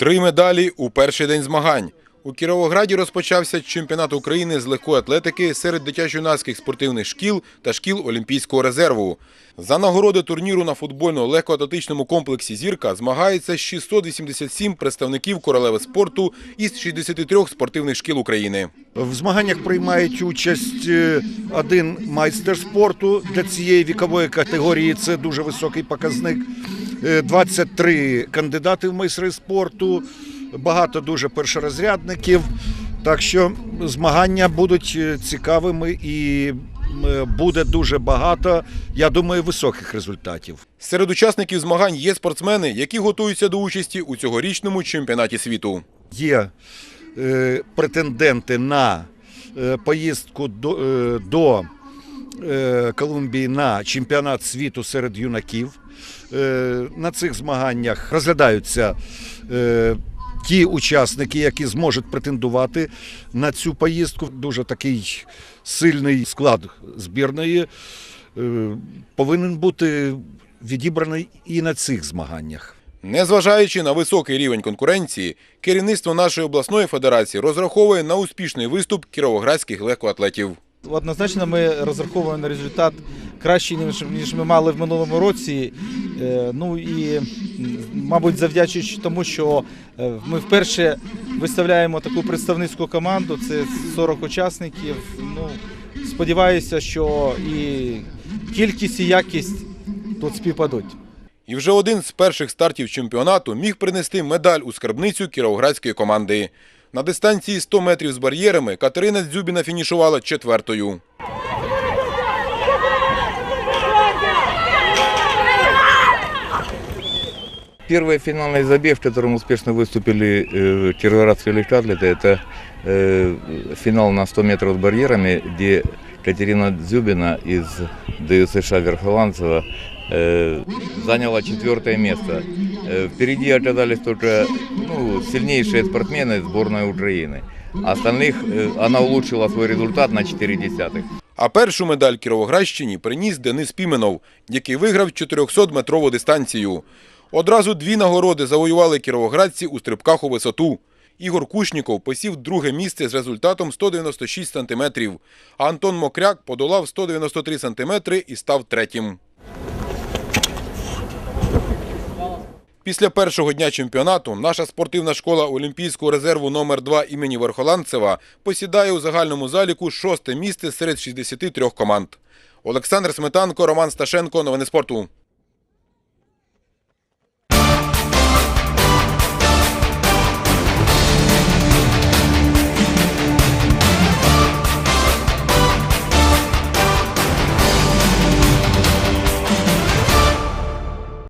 Три медалі у перший день змагань. У Кіровограді розпочався чемпіонат України з легкої атлетики серед дитячо-юнацьких спортивних шкіл та шкіл Олімпійського резерву. За нагороди турніру на футбольно-легкоатлетичному комплексі «Зірка» змагається 687 представників королеви спорту із 63 спортивних шкіл України. В змаганнях приймають участь е, один майстер спорту для цієї вікової категорії. Це дуже високий показник. Е, 23 кандидати в майстри спорту, багато дуже першорозрядників. Так що змагання будуть е, цікавими і е, буде дуже багато, я думаю, високих результатів. Серед учасників змагань є спортсмени, які готуються до участі у цьогорічному чемпіонаті світу. Є е, претенденти на е, поїздку до, е, е, Колумбії на чемпіонат світу серед юнаків. Е, на цих змаганнях розглядаються е, ті учасники, які зможуть претендувати на цю поїздку. Дуже такий сильний склад збірної е, повинен бути відібраний і на цих змаганнях. Незважаючи на високий рівень конкуренції, керівництво нашої обласної федерації розраховує на успішний виступ кіровоградських легкоатлетів. Однозначно ми розраховуємо на результат кращий, ніж, ми мали в минулому році. Е, Ну і, мабуть, завдячуючи тому, що е, ми вперше виставляємо таку представницьку команду, це 40 учасників. Ну, сподіваюся, що і кількість, і якість тут співпадуть. І вже один з перших стартів чемпіонату міг принести медаль у скарбницю кіровоградської команди. На дистанції 100 метрів з бар'єрами Катерина Дзюбіна фінішувала четвертою. Первый финальный забег, в котором успешно выступили э, кировоградские легкоатлеты, это э, финал на 100 метров с барьерами, где Катерина Дзюбина из ДЮСШ Верхоланцева э, заняла четвертое место. Э, впереди оказались только ну, сильнейшие спортсмены сборной Украины. Остальных э, она улучшила свой результат на 4 десятых. А першу медаль Кіровоградщині приніс Денис Піменов, який виграв 400-метрову дистанцію. Одразу дві нагороди завоювали кіровоградці у стрибках у висоту. Ігор Кушніков посів друге місце з результатом 196 сантиметрів, а Антон Мокряк подолав 193 сантиметри і став третім. Після першого дня чемпіонату наша спортивна школа Олімпійського резерву номер 2 імені Верхоланцева посідає у загальному заліку шосте місце серед 63 команд. Олександр Сметанко, Роман Сташенко. Новини спорту.